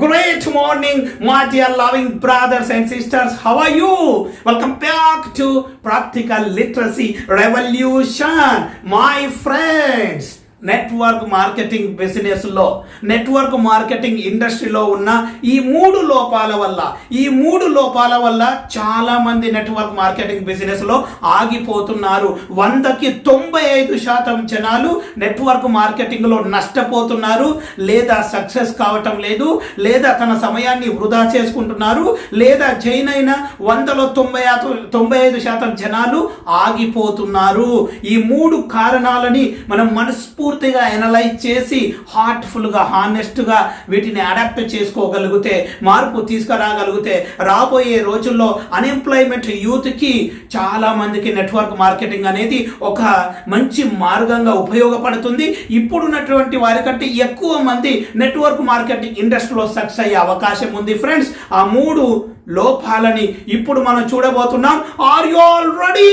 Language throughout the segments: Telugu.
Great morning, my dear loving brothers and sisters. How are you? Welcome back to Practical Literacy Revolution, my friends. Network marketing బిజినెస్లో నెట్వర్క్ మార్కెటింగ్ ఇండస్ట్రీలో ఉన్న ఈ మూడు లోపాల వల్ల ఈ మూడు లోపాల వల్ల చాలామంది నెట్వర్క్ మార్కెటింగ్ బిజినెస్లో ఆగిపోతున్నారు. వందకి తొంభై ఐదు శాతం జనాలు నెట్వర్క్ మార్కెటింగ్లో నష్టపోతున్నారు. లేదా సక్సెస్ కావటం లేదు లేదా తన సమయాన్ని వృధా చేసుకుంటున్నారు లేదా జైన్ అయిన వందలో తొంభై ఆరు- తొంభై ఐదు శాతం జనాలు ఆగిపోతున్నారు. ఈ మూడు కారణాలని మనం మనస్ఫూర్తి పూర్తిగా ఎనలైజ్ చేసి హార్ట్ఫుల్గా హానెస్ట్గా వీటిని అడాప్ట్ చేసుకోగలిగితే మార్పు తీసుకురాగలిగితే రాబోయే రోజుల్లో అన్ఎంప్లాయ్మెంట్ యూత్కి చాలా మందికి నెట్వర్క్ మార్కెటింగ్ అనేది ఒక మంచి మార్గంగా ఉపయోగపడుతుంది. ఇప్పుడున్నటువంటి వారికంటే ఎక్కువ మంది నెట్వర్క్ మార్కెటింగ్ ఇండస్ట్రీలో సక్సెస్ అయ్యే అవకాశం ఉంది. ఫ్రెండ్స్ ఆ మూడు లోపాలని ఇప్పుడు మనం చూడబోతున్నాం. Are you all ready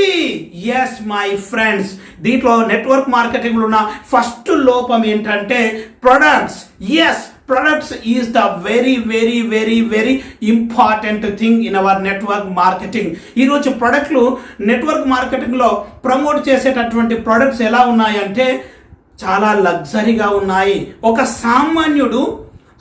yes my friends దీంట్లో నెట్వర్క్ మార్కెటింగ్లో ఉన్న ఫస్ట్ లోపం ఏంటంటే products yes products is the very very very very important thing in our network marketing ఈరోజు ప్రొడక్ట్లు నెట్వర్క్ మార్కెటింగ్లో ప్రమోట్ చేసేటటువంటి ప్రొడక్ట్స్ ఎలా ఉన్నాయంటే చాలా లగ్జరీగా ఉన్నాయి. ఒక సామాన్యుడు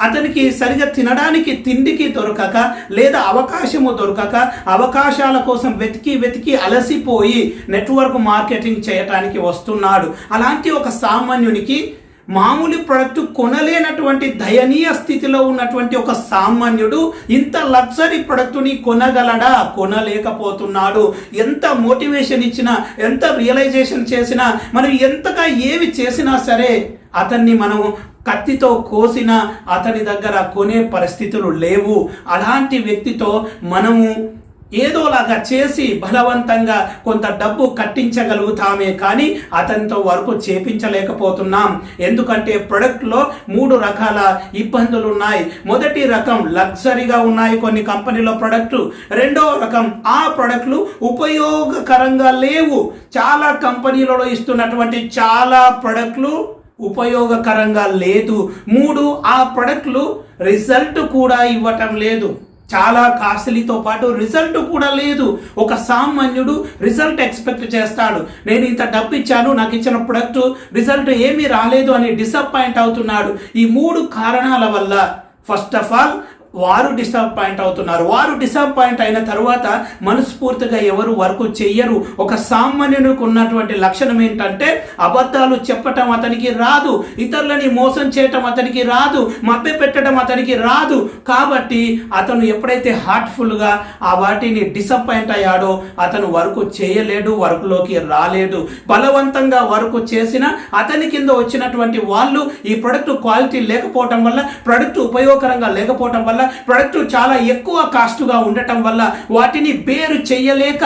అతనికి సరిగా తినడానికి తిండికి దొరకక లేదా అవకాశము దొరకక అవకాశాల కోసం వెతికి వెతికి అలసిపోయి నెట్వర్క్ మార్కెటింగ్ చేయటానికి వస్తున్నాడు. అలాంటి ఒక సామాన్యునికి మామూలు ప్రొడక్ట్ కొనలేనటువంటి దయనీయ స్థితిలో ఉన్నటువంటి ఒక సామాన్యుడు ఇంత లగ్జరీ ప్రొడక్ట్ని కొనగలడా? కొనలేకపోతున్నాడు. ఎంత మోటివేషన్ ఇచ్చినా ఎంత రియలైజేషన్ చేసినా మనం ఎంతగా ఏవి చేసినా సరే అతన్ని మనం కత్తితో కోసిన అతని దగ్గర కొనే పరిస్థితులు లేవు. అలాంటి వ్యక్తితో మనము ఏదోలాగా చేసి బలవంతంగా కొంత డబ్బు కట్టించగలుగుతామే కానీ అతనితో వరకు చేపించలేకపోతున్నాం. ఎందుకంటే ప్రొడక్ట్లో మూడు రకాల ఇబ్బందులు ఉన్నాయి. మొదటి రకం లగ్జరీగా ఉన్నాయి కొన్ని కంపెనీలో ప్రొడక్టు రెండవ రకం ఆ ప్రొడక్ట్లు ఉపయోగకరంగా లేవు. చాలా కంపెనీలలో ఇస్తున్నటువంటి చాలా ప్రొడక్ట్లు ఉపయోగకరంగా లేదు. మూడు ఆ ప్రొడక్ట్లు రిజల్ట్ కూడా ఇవ్వటం లేదు. చాలా కాస్ట్లీతో పాటు రిజల్ట్ కూడా లేదు. ఒక సామాన్యుడు రిజల్ట్ ఎక్స్పెక్ట్ చేస్తాడు. నేను ఇంత డబ్బు ఇచ్చాను నాకు ఇచ్చిన ప్రొడక్ట్ రిజల్ట్ ఏమీ రాలేదు అని డిసప్పాయింట్ అవుతున్నాడు. ఈ మూడు కారణాల వల్ల ఫస్ట్ ఆఫ్ ఆల్ వారు డిసప్పాయింట్ అవుతున్నారు. వారు డిసప్పాయింట్ అయిన తర్వాత మనస్ఫూర్తిగా ఎవరు వర్క్ చెయ్యరు. ఒక సామాన్యునికి ఉన్నటువంటి లక్షణం ఏంటంటే అబద్ధాలు చెప్పటం అతనికి రాదు. ఇతరులని మోసం చేయటం అతనికి రాదు. మభ్య పెట్టడం అతనికి రాదు. కాబట్టి అతను ఎప్పుడైతే హార్ట్ఫుల్గా ఆ వాటిని డిసప్పాయింట్ అయ్యాడో అతను వర్క్ చేయలేడు వర్క్లోకి రాలేడు. బలవంతంగా వర్క్ చేసిన అతని కింద వచ్చినటువంటి వాళ్ళు ఈ ప్రొడక్ట్ క్వాలిటీ లేకపోవటం వల్ల ప్రొడక్ట్ ఉపయోగకరంగా లేకపోవటం వల్ల ప్రొడక్ట్ చాలా ఎక్కువ కాస్ట్గా ఉండటం వల్ల వాటిని బేరు చెయ్యలేక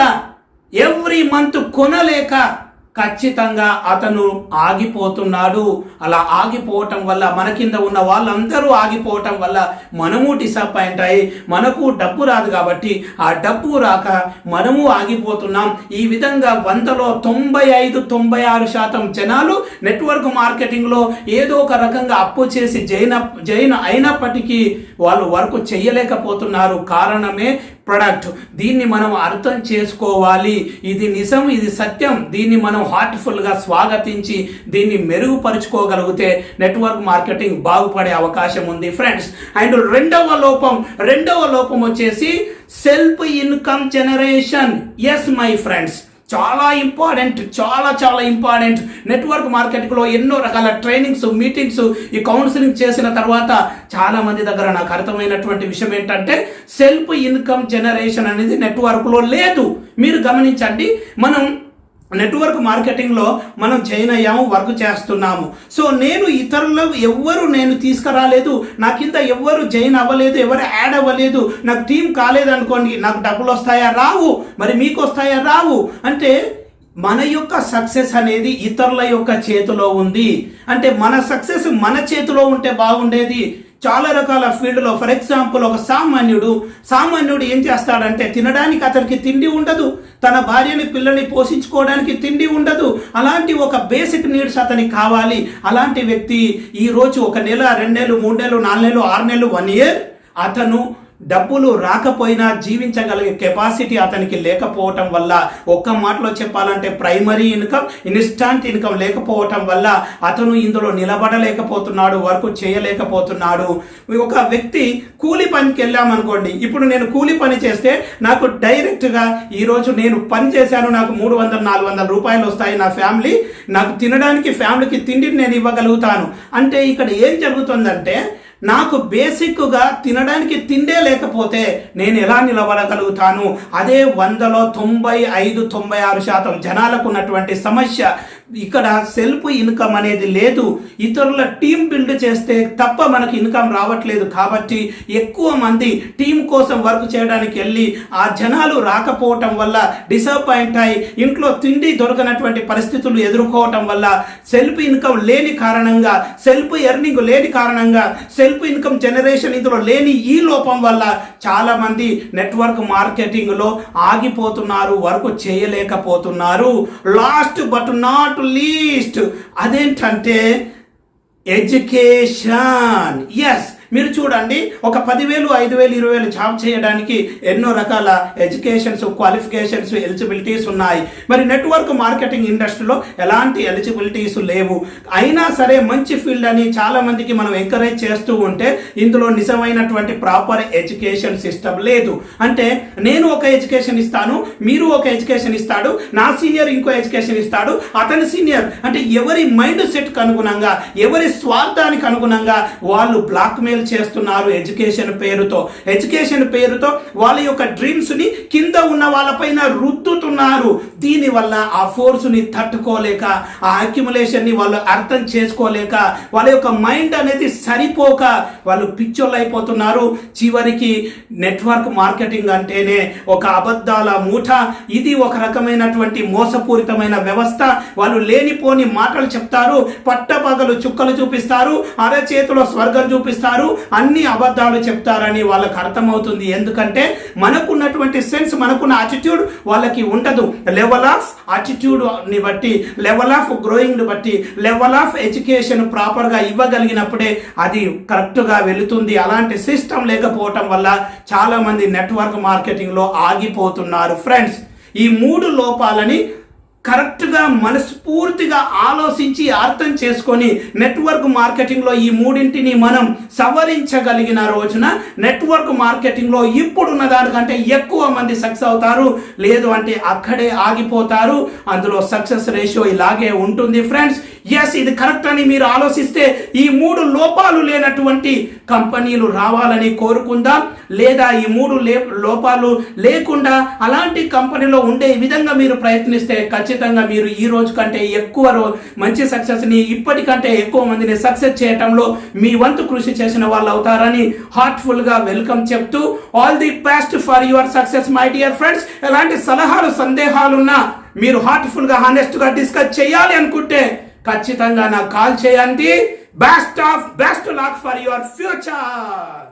ఎవ్రీ మంత్ కొనలేక ఖచ్చితంగా అతను ఆగిపోతున్నాడు. అలా ఆగిపోవటం వల్ల మన కింద ఉన్న వాళ్ళందరూ ఆగిపోవటం వల్ల మనము డిసప్పాయింట్ అయ్యి మనకు డబ్బు రాదు కాబట్టి ఆ డబ్బు రాక మనము ఆగిపోతున్నాం. ఈ విధంగా వందలో తొంభై ఐదు తొంభై ఆరు శాతం జనాలు నెట్వర్క్ మార్కెటింగ్లో ఏదో ఒక రకంగా అప్పు చేసి జైన జైన అయినప్పటికీ వాళ్ళు వర్క్ చేయలేకపోతున్నారు. కారణమే ప్రొడక్ట్ దీన్ని మనం అర్థం చేసుకోవాలి. ఇది నిజం ఇది సత్యం. దీన్ని మనం హార్ట్ఫుల్గా స్వాగతించి దీన్ని మెరుగుపరుచుకోగలిగితే నెట్వర్క్ మార్కెటింగ్ బాగుపడే అవకాశం ఉంది ఫ్రెండ్స్ అండ్ రెండవ లోపం రెండవ లోపం వచ్చేసి self income generation yes my friends చాలా ఇంపార్టెంట్ చాలా చాలా ఇంపార్టెంట్ నెట్వర్క్ మార్కెట్లో ఎన్నో రకాల ట్రైనింగ్స్ మీటింగ్స్ ఈ కౌన్సిలింగ్ చేసిన తర్వాత చాలా మంది దగ్గర నాకు అర్థమైనటువంటి విషయం ఏంటంటే సెల్ఫ్ ఇన్కమ్ జనరేషన్ అనేది నెట్వర్క్లో లేదు. మీరు గమనించండి మనం నెట్వర్క్ మార్కెటింగ్లో మనం జాయిన్ అయ్యాము వర్క్ చేస్తున్నాము. సో నేను ఇతరులు ఎవ్వరు నేను తీసుకురాలేదు. నా కింద ఎవ్వరు జాయిన్ అవ్వలేదు ఎవరు యాడ్ అవ్వలేదు. నాకు టీం కాలేదనుకోండి నాకు డబ్బులు వస్తాయా? రావు. మరి మీకు వస్తాయా? రావు. అంటే మన యొక్క సక్సెస్ అనేది ఇతరుల యొక్క చేతిలో ఉంది. అంటే మన సక్సెస్ మన చేతిలో ఉంటే బాగుండేది. చాలా రకాల ఫీల్డ్లో ఫర్ ఎగ్జాంపుల్ ఒక సామాన్యుడు సామాన్యుడు ఏం చేస్తాడంటే తినడానికి అతనికి తిండి ఉండదు తన భార్యని పిల్లల్ని పోషించుకోవడానికి తిండి ఉండదు. అలాంటి ఒక బేసిక్ నీడ్స్ అతనికి కావాలి. అలాంటి వ్యక్తి ఈరోజు ఒక నెల రెండు నెలలు మూడు నెలలు నాలుగు నెలలు ఆరు నెలలు వన్ ఇయర్ అతను డబ్బులు రాకపోయినా జీవించగలిగే కెపాసిటీ అతనికి లేకపోవటం వల్ల ఒక్క మాటలో చెప్పాలంటే ప్రైమరీ ఇన్కమ్ ఇన్స్టాంట్ ఇన్కమ్ లేకపోవటం వల్ల అతను ఇందులో నిలబడలేకపోతున్నాడు వర్క్ చేయలేకపోతున్నాడు. ఒక వ్యక్తి కూలి పనికి వెళ్ళామనుకోండి ఇప్పుడు నేను కూలి పని చేస్తే నాకు డైరెక్ట్గా ఈరోజు నేను పని చేశాను నాకు మూడు వందల నాలుగు వందల రూపాయలు వస్తాయి నా ఫ్యామిలీ నాకు తినడానికి ఫ్యామిలీకి తిండిని నేను ఇవ్వగలుగుతాను. అంటే ఇక్కడ ఏం జరుగుతుందంటే నాకు బేసిక్గా తినడానికి తిండే లేకపోతే నేను ఎలా నిలబడగలుగుతాను? అదే వందలో తొంభై ఐదు తొంభై ఆరు శాతం జనాలకు ఉన్నటువంటి సమస్య. ఇక్కడ సెల్ఫ్ ఇన్కమ్ అనేది లేదు. ఇతరుల టీం బిల్డ్ చేస్తే తప్ప మనకి ఇన్కమ్ రావట్లేదు. కాబట్టి ఎక్కువ మంది టీం కోసం వర్క్ చేయడానికి వెళ్ళి ఆ జనాలు రాకపోవటం వల్ల డిసప్పాయింట్ అయి ఇంట్లో తిండి దొరకనటువంటి పరిస్థితులు ఎదుర్కోవటం వల్ల సెల్ఫ్ ఇన్కమ్ లేని కారణంగా సెల్ఫ్ ఎర్నింగ్ లేని కారణంగా సెల్ఫ్ ఇన్కమ్ జనరేషన్ ఇందులో లేని ఈ లోపం వల్ల చాలామంది నెట్వర్క్ మార్కెటింగ్లో ఆగిపోతున్నారు వర్క్ చేయలేకపోతున్నారు. లాస్ట్ బట్ నాట్ లీస్ట్ అదేంటంటే ఎడ్యుకేషన్ ఎస్ మీరు చూడండి ఒక పదివేలు ఐదు వేలు ఇరవై వేలు జాబ్ చేయడానికి ఎన్నో రకాల ఎడ్యుకేషన్స్ క్వాలిఫికేషన్స్ ఎలిజిబిలిటీస్ ఉన్నాయి. మరి నెట్వర్క్ మార్కెటింగ్ ఇండస్ట్రీలో ఎలాంటి ఎలిజిబిలిటీస్ లేవు. అయినా సరే మంచి ఫీల్డ్ అని చాలా మందికి మనం ఎంకరేజ్ చేస్తూ ఉంటే ఇందులో నిజమైనటువంటి ప్రాపర్ ఎడ్యుకేషన్ సిస్టమ్ లేదు. అంటే నేను ఒక ఎడ్యుకేషన్ ఇస్తాను మీరు ఒక ఎడ్యుకేషన్ ఇస్తాడు నా సీనియర్ ఇంకో ఎడ్యుకేషన్ ఇస్తాడు అతని సీనియర్ అంటే ఎవరి మైండ్ సెట్కి అనుగుణంగా ఎవరి స్వార్థానికి అనుగుణంగా వాళ్ళు బ్లాక్మెయిల్ చేస్తున్నారు ఎడ్యుకేషన్ పేరుతో. ఎడ్యుకేషన్ పేరుతో వాళ్ళ యొక్క డ్రీమ్స్ని కింద ఉన్న వాళ్ళపైన రుద్దుతున్నారు. దీనివల్ల ఆ ఫోర్స్ని తట్టుకోలేక ఆ అక్యుములేషన్ని వాళ్ళు అర్థం చేసుకోలేక వాళ్ళ యొక్క మైండ్ అనేది సరిపోక వాళ్ళు పిచ్చోళ్ళు అయిపోతున్నారు చివరికి నెట్వర్క్ మార్కెటింగ్ అంటేనే ఒక అబద్ధాల మూట. ఇది ఒక రకమైనటువంటి మోసపూరితమైన వ్యవస్థ. వాళ్ళు లేనిపోని మాటలు చెప్తారు పట్టపగలు చుక్కలు చూపిస్తారు అరచేతిలో స్వర్గం చూపిస్తారు అన్ని అబద్ధాలు చెప్తారని వాళ్ళకి అర్థమవుతుంది. ఎందుకంటే మనకున్నటువంటి సెన్స్ మనకున్న అటిట్యూడ్ వాళ్ళకి ఉండదు. లెవెల్ ఆఫ్ని బట్టి లెవెల్ ఆఫ్ గ్రోయింగ్ని బట్టి లెవెల్ ఆఫ్ ఎడ్యుకేషన్ ప్రాపర్గా ఇవ్వగలిగినప్పుడే అది కరెక్ట్గా వెళుతుంది. అలాంటి సిస్టమ్ లేకపోవటం వల్ల చాలామంది నెట్వర్క్ మార్కెటింగ్లో ఆగిపోతున్నారు. ఫ్రెండ్స్ ఈ మూడు లోపాలని కరెక్ట్గా మనస్ఫూర్తిగా ఆలోచించి అర్థం చేసుకొని నెట్వర్క్ మార్కెటింగ్లో ఈ మూడింటిని మనం సవరించగలిగిన రోజున నెట్వర్క్ మార్కెటింగ్లో ఇప్పుడున్న దానికంటే ఎక్కువ మంది సక్సెస్ అవుతారు. లేదు అంటే అక్కడే ఆగిపోతారు. అందులో సక్సెస్ రేషియో ఇలాగే ఉంటుంది. ఫ్రెండ్స్ ఎస్ ఇది కరెక్ట్ అని మీరు ఆలోచిస్తే ఈ మూడు లోపాలు లేనటువంటి కంపెనీలు రావాలని కోరుకుందాం. లేదా ఈ మూడు లే లోపాలు లేకుండా అలాంటి కంపెనీలో ఉండే విధంగా మీరు ప్రయత్నిస్తే ఖచ్చితంగా మీరు ఈ రోజు కంటే ఎక్కువ మంచి సక్సెస్ని ఇప్పటికంటే ఎక్కువ మందిని సక్సెస్ చేయటంలో మీ వంతు కృషి చేసిన వాళ్ళు అవుతారని హార్ట్ఫుల్గా వెల్కమ్ చెప్తూ all the best for your success my dear friends ఎలాంటి సలహాలు సందేహాలున్నా మీరు హార్ట్ఫుల్గా హానెస్ట్గా డిస్కస్ చేయాలి అనుకుంటే ఖచ్చితంగా నాకు కాల్ చేయండి. Best of best luck for your future